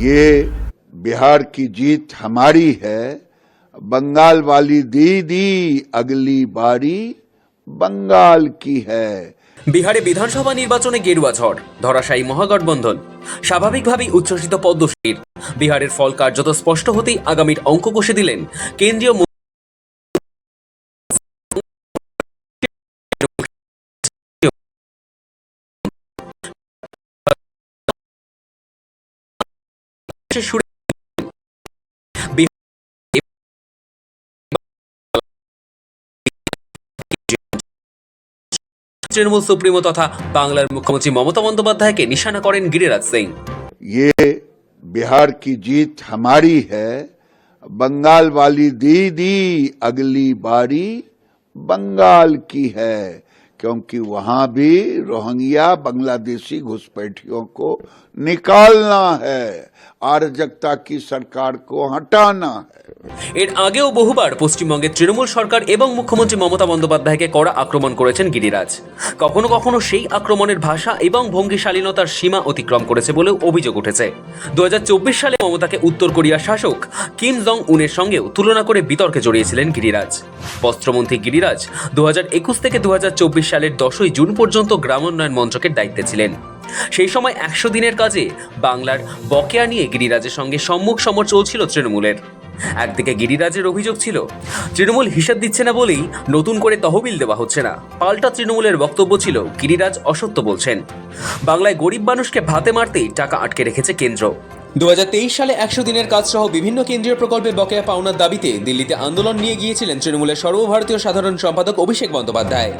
ये बिहार की जीत हमारी है बंगाल वाली दीदी अगली बारी बंगाल की है বিহারে বিধানসভা নির্বাচনে গেরুয়া ঝড় ধরাশায়ী মহাগঠবন্ধন স্বাভাবিকভাবেই উচ্ছ্বসিত পদ্মশীর বিহারের ফল কার্যত স্পষ্ট হতেই আগামীর অঙ্ক কষে দিলেন কেন্দ্রীয় মন্ত্রী সুরে তৃণমূল সুপ্রিমো তথা বাংলার মুখ্যমন্ত্রী মমতা বন্দ্যোপাধ্যায়কে নিশানা করেন গিরিরাজ সিং ये बिहार की जीत हमारी है बंगाल वाली दीदी अगली बारी बंगाल की है क्योंकि वहां भी रोहिंग्या बांग्लादेशी घुसपैठियों को निकालना है আরজকতা কি সরকার কো হটানা এর আগেও বহুবার পশ্চিমবঙ্গে তৃণমূল সরকার এবং মুখ্যমন্ত্রী মমতা বন্দ্যোপাধ্যায়কে কড়া আক্রমণ করেছেন গিরিরাজ। কখনো কখনো সেই আক্রমণের ভাষা এবং ভঙ্গি শালীনতার সীমা অতিক্রম করেছে বলেও অভিযোগ উঠেছে। দু হাজার চব্বিশ সালে মমতাকে উত্তর কোরিয়ার শাসক কিম জং উনের সঙ্গেও তুলনা করে বিতর্কে জড়িয়েছিলেন গিরিরাজ। বস্ত্রমন্ত্রী গিরিরাজ দু হাজার একুশ থেকে দু হাজার চব্বিশ সালের দশই জুন পর্যন্ত গ্রামোন্নয়ন মন্ত্রকের দায়িত্বে ছিলেন। সেই সময় একশো দিনের কাজে বাংলার বকেয়া নিয়ে গিরিরাজের সঙ্গে সম্মুখ সমর চলছিল তৃণমূলের। একদিকে গিরিরাজের অভিযোগ ছিল, তৃণমূল হিসাব দিচ্ছে না বলেই নতুন করে তহবিল দেওয়া হচ্ছে না। পাল্টা তৃণমূলের বক্তব্য ছিল, গিরিরাজ অসত্য বলছেন। বাংলায় গরিব মানুষকে ভাতে মারতেই টাকা আটকে রেখেছে কেন্দ্র। দু হাজার তেইশ সালে একশো দিনের কাজ সহ বিভিন্ন কেন্দ্রীয় প্রকল্পে বকেয়া পাওনার দাবিতে দিল্লিতে আন্দোলন নিয়ে গিয়েছিলেন তৃণমূলের সর্বভারতীয় সাধারণ সম্পাদক অভিষেক বন্দ্যোপাধ্যায়।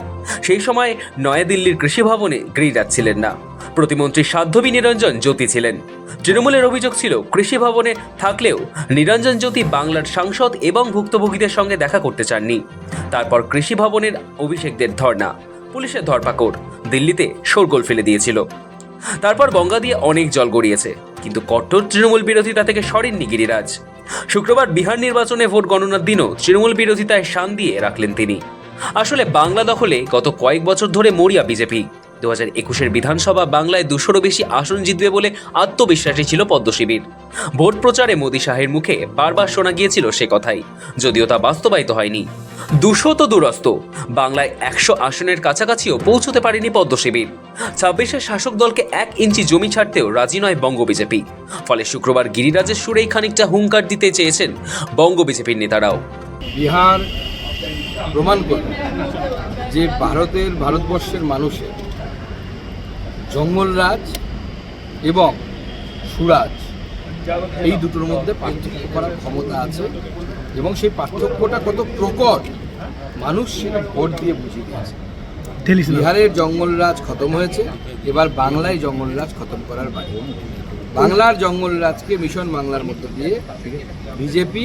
সেই সময় নয়াদিল্লির কৃষি ভবনে গিরিরাজ ছিলেন না। প্রতিমন্ত্রী সাধ্যবী নিরঞ্জন জ্যোতি ছিলেন। তৃণমূলের অভিযোগ ছিল, কৃষি ভবনে থাকলেও নিরঞ্জন জ্যোতি বাংলার সাংসদ এবং ভুক্তভোগীদের সঙ্গে দেখা করতে চাননি। তারপর কৃষি ভবনের অভিষেকদের ধর্ণা, পুলিশের ধরপাকড়, দিল্লিতে শোরগোল ফেলে দিয়েছিল। তারপর গঙ্গা দিয়ে অনেক জল গড়িয়েছে। কিন্তু কট্টর তৃণমূল বিরোধিতা থেকে সরেননি গিরিরাজ। শুক্রবার বিহার নির্বাচনে ভোট গণনার দিনও তৃণমূল বিরোধিতায় শান দিয়ে রাখলেন তিনি। আসলে বাংলা দখলে গত কয়েক বছর ধরে মরিয়া বিজেপি। দু হাজার একুশের বিধানসভা বাংলায় দুশোরও বেশি আসন জিতবে বলে আত্মবিশ্বাসী ছিল পদ্মশিবির ভোট প্রচারে মোদী শাহের মুখে বারবার শোনা গিয়েছিল সে কথাই, যদিও তা বাস্তবায়িত হয়নি। দুশো তো দূরস্থ বাংলায় একশো আসনের কাছাকাছিও পৌঁছতে পারেনি পদ্মশিবির ছাব্বিশের শাসক দলকে এক ইঞ্চি জমি ছাড়তেও রাজি নয় বঙ্গ বিজেপি। ফলে শুক্রবার গিরিরাজের সুরেই খানিকটা হুঙ্কার দিতে চেয়েছেন বঙ্গ বিজেপির নেতারাও। বিহার প্রমাণ করল যে ভারতের, ভারতবর্ষের মানুষের জঙ্গলরাজ এবং সুরাজ। এই দুটোর মধ্যে পার্থক্য করার ক্ষমতা আছে এবং সেই পার্থক্যটা কত প্রকট মানুষ সেটা ভোট দিয়ে বুঝিয়ে দিয়েছে। বিহারের জঙ্গলরাজ খতম হয়েছে এবার বাংলায় জঙ্গলরাজ খতম করার বাকি বাংলার জঙ্গলরাজকে মিশন বাংলার মধ্য দিয়ে বিজেপি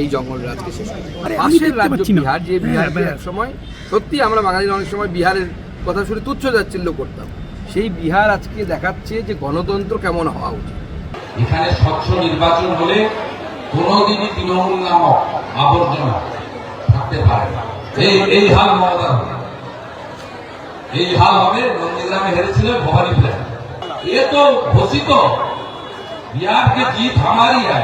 এই জঙ্গলরাজকে শেষ করে পাশের রাজ্য বিহার যে বিহার এক সময় সত্যি আমরা বাঙালিরা অনেক সময় বিহারের কথা শুনে তুচ্ছ যাচ্ছিল্য করতাম। সেই বিহার আজকে দেখাচ্ছে যে গণতন্ত্র কেমন হওয়া উচিত এখানে স্বচ্ছ নির্বাচন হলে কোনোদিনই তৃণমূল নামক আবর্জনা থাকতে পারে না এই এই হাল মমতার হবে এই হাল হবে নন্দীগ্রামে হেরেছিল ভবানী প্লেন ये तो घोषित हो बिहार की जीत हमारी है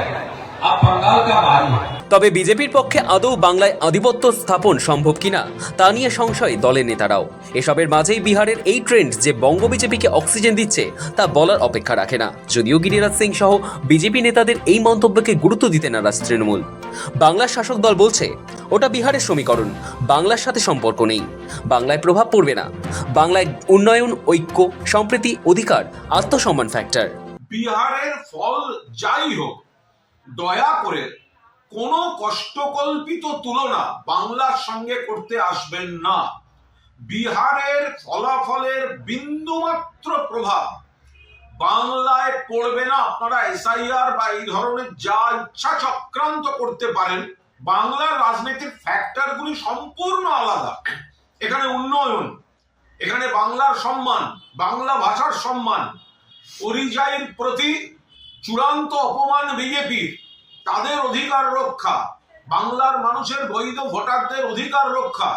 अब बंगाल का बारी है তবে বিজেপির পক্ষে আদৌ বাংলায় আধিপত্য স্থাপন সম্ভব কিনা তা নিয়ে সংশয় দলের নেতারাও। এসবের মাঝেই বিহারের এই ট্রেন্ড যে বঙ্গ বিজেপিকে অক্সিজেন দিচ্ছে, তা বলার অপেক্ষা রাখে না। যদিও গিরিরাজ সিং সহ বিজেপি নেতাদের এই মন্তব্যকে গুরুত্ব দিতে নারাজ তৃণমূল। বাংলার শাসক দল বলছে, ওটা বিহারের সমীকরণ। বাংলার সাথে সম্পর্ক নেই। বাংলায় প্রভাব পড়বে না। বাংলায় উন্নয়ন, ঐক্য, সম্প্রীতি, অধিকার, আত্মসম্মান ফ্যাক্টর বিহারের ফল যাই হোক, দয়া করে কোন কষ্টকল্পিত তুলনা বাংলার সঙ্গে করতে আসবেন না। বিহারের ফলাফলের বিন্দুমাত্র প্রভাব বাংলায় পড়বে না। আপনারা এসআইআর বা এই ধরনের যা ইচ্ছা চক্রান্ত করতে পারেন, বাংলার রাজনীতির ফ্যাক্টরগুলি সম্পূর্ণ আলাদা। এখানে উন্নয়ন, এখানে বাংলার সম্মান, বাংলা ভাষার সম্মান, পরিযায়ীর প্রতি চূড়ান্ত অপমান বিজেপির। তাদের অধিকার রক্ষা। বাংলার মানুষের বৈধ ভোটারদের অধিকার রক্ষা।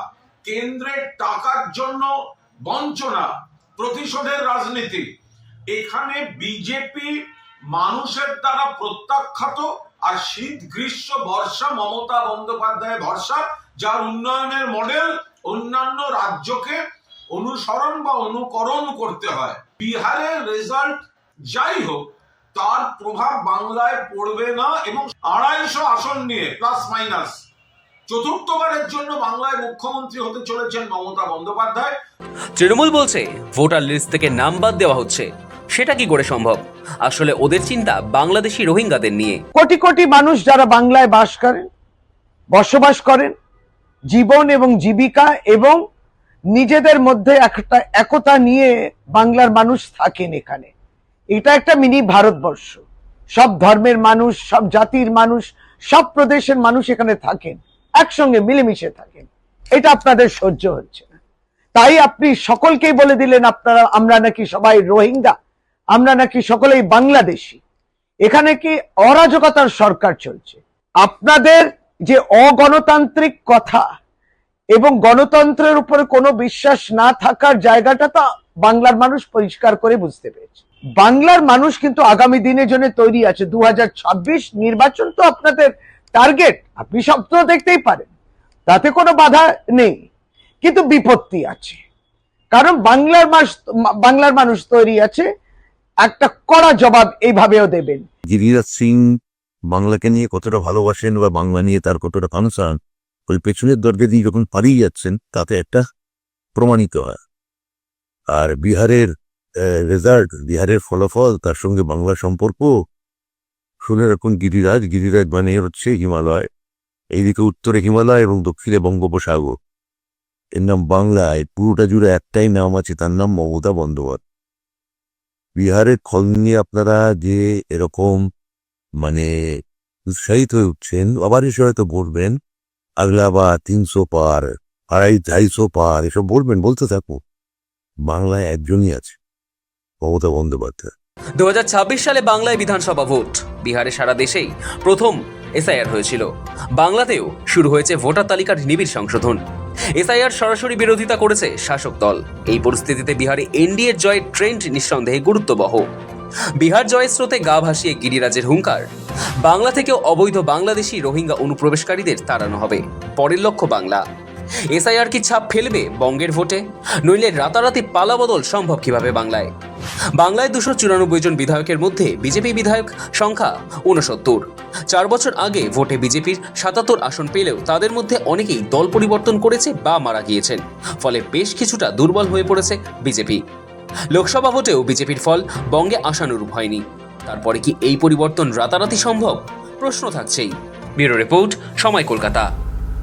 কেন্দ্রের টাকার জন্য বঞ্চনা, প্রতিশোধের রাজনীতি। এখানে বিজেপি মানুষের দ্বারা প্রত্যাখ্যাত আর শীত, গ্রীষ্ম, বর্ষা, মমতা বন্দ্যোপাধ্যায় ভরসা, যার উন্নয়নের মডেল অন্যান্য রাজ্যকে অনুসরণ বা অনুকরণ করতে হয়। বিহারের রেজাল্ট যাই হোক তার প্রভাব বাংলায় পড়বে না এবং আড়াইশো আসন নিয়ে প্লাস মাইনাস চতুর্থবারের জন্য বাংলায় মুখ্যমন্ত্রী হতে চলেছেন মমতা বন্দ্যোপাধ্যায়। তৃণমূল বলছে ভোটার লিস্ট থেকে নাম বাদ দেওয়া হচ্ছে। সেটা কি করে সম্ভব? আসলে ওদের চিন্তা বাংলাদেশি রোহিঙ্গাদের নিয়ে। কোটি কোটি মানুষ যারা বাংলায় বাস করেন বসবাস করেন জীবন এবং জীবিকা এবং নিজেদের মধ্যে একটা একতা নিয়ে বাংলার মানুষ থাকেন এখানে। এটা একটা মিনি ভারতবর্ষ। সব ধর্মের মানুষ, সব জাতির মানুষ, সব প্রদেশের মানুষ এখানে থাকেন, একসঙ্গে মিলেমিশে থাকেন। এটা আপনাদের সহ্য হচ্ছে না। তাই আপনি সকলকেই বলে দিলেন, আপনারা, আমরা নাকি সবাই রোহিঙ্গা, আমরা নাকি সকলেই বাংলাদেশি। এখানে কি অরাজকতার সরকার চলছে? আপনাদের যে অগণতান্ত্রিক কথা এবং গণতন্ত্রের উপরে কোনো বিশ্বাস না থাকার জায়গাটা তো বাংলার মানুষ পরিষ্কার করে বুঝতে পেরেছে। বাংলার মানুষ কিন্তু আগামী দিনের জন্য তৈরি আছে। দু হাজার ছাব্বিশ নির্বাচন তো আপনাদের টার্গেট আপনি স্বপ্ন দেখতেই পারেন। তাতে কোনো বাধা নেই। কিন্তু বিপত্তি আছে। কারণ বাংলার মাস, বাংলার মানুষ তৈরি আছে। একটা কড়া জবাব এইভাবেও দেবেন। গিরিরাজ সিং বাংলাকে নিয়ে কতটা ভালোবাসেন বা বাংলা নিয়ে তার কতটা কনসার্ন ওই পেছনের দরজা দিয়ে যখন পালিয়ে যাচ্ছেন, তাতে একটা প্রমাণিত হয়। আর বিহারের রেজাল্ট, বিহারের ফলাফল, তার সঙ্গে বাংলা সম্পর্ক। শুনে রাখুন, গিরিরাজ গিরিরাজ মানে হচ্ছে হিমালয়। এইদিকে উত্তরে হিমালয় এবং দক্ষিণে বঙ্গোপসাগর। এর নাম বাংলায়, পুরোটা জুড়ে একটাই নাম আছে, তার নাম মমতা বন্দ্যোপাধ্যায়। বিহারের খল নিয়ে আপনারা যে এরকম মানে উৎসাহিত হয়ে উঠছেন, আবার এসে হয়তো বলবেন আগলা বা তিনশো পার, আড়াই, আড়াইশো পার, এসব বলবেন, বলতে থাকো বাংলায় একজনই আছে। মমতা বন্দ্যোপাধ্যায়। দু সালে বাংলায় বিধানসভা ভোট। বিহারে সারা দেশেই প্রথম এসআইআর হয়েছিল। বাংলাতেও শুরু হয়েছে ভোটার তালিকার নিবিড় সংশোধন। এসআইআর সরাসরি বিরোধিতা করেছে শাসক দল। এই পরিস্থিতিতে বিহারে এনডিএর জয়ের ট্রেন্ড নিঃসন্দেহে গুরুত্ববহ। বিহার জয়ের স্রোতে গা ভাসিয়ে গিরিরাজের হুঙ্কার। বাংলা থেকেও অবৈধ বাংলাদেশি রোহিঙ্গা অনুপ্রবেশকারীদের তাড়ানো হবে। পরের লক্ষ্য বাংলা। এসআইআর কি ছাপ ফেলবে বঙ্গের ভোটে? নইলে রাতারাতি পালাবদল সম্ভব কীভাবে বাংলায়? বাংলায় দুশো চুরানব্বই জন বিধায়কের মধ্যে বিজেপি বিধায়ক সংখ্যা ঊনসত্তর। চার বছর আগে ভোটে বিজেপির সাতাত্তর আসন পেলেও তাদের মধ্যে অনেকেই দল পরিবর্তন করেছে বা মারা গিয়েছেন। ফলে বেশ কিছুটা দুর্বল হয়ে পড়েছে বিজেপি। লোকসভা ভোটেও বিজেপির ফল বঙ্গে আশানুরূপ হয়নি। তারপরে কি এই পরিবর্তন রাতারাতি সম্ভব? প্রশ্ন থাকছেই। ব্যুরো রিপোর্ট, সময় কলকাতা।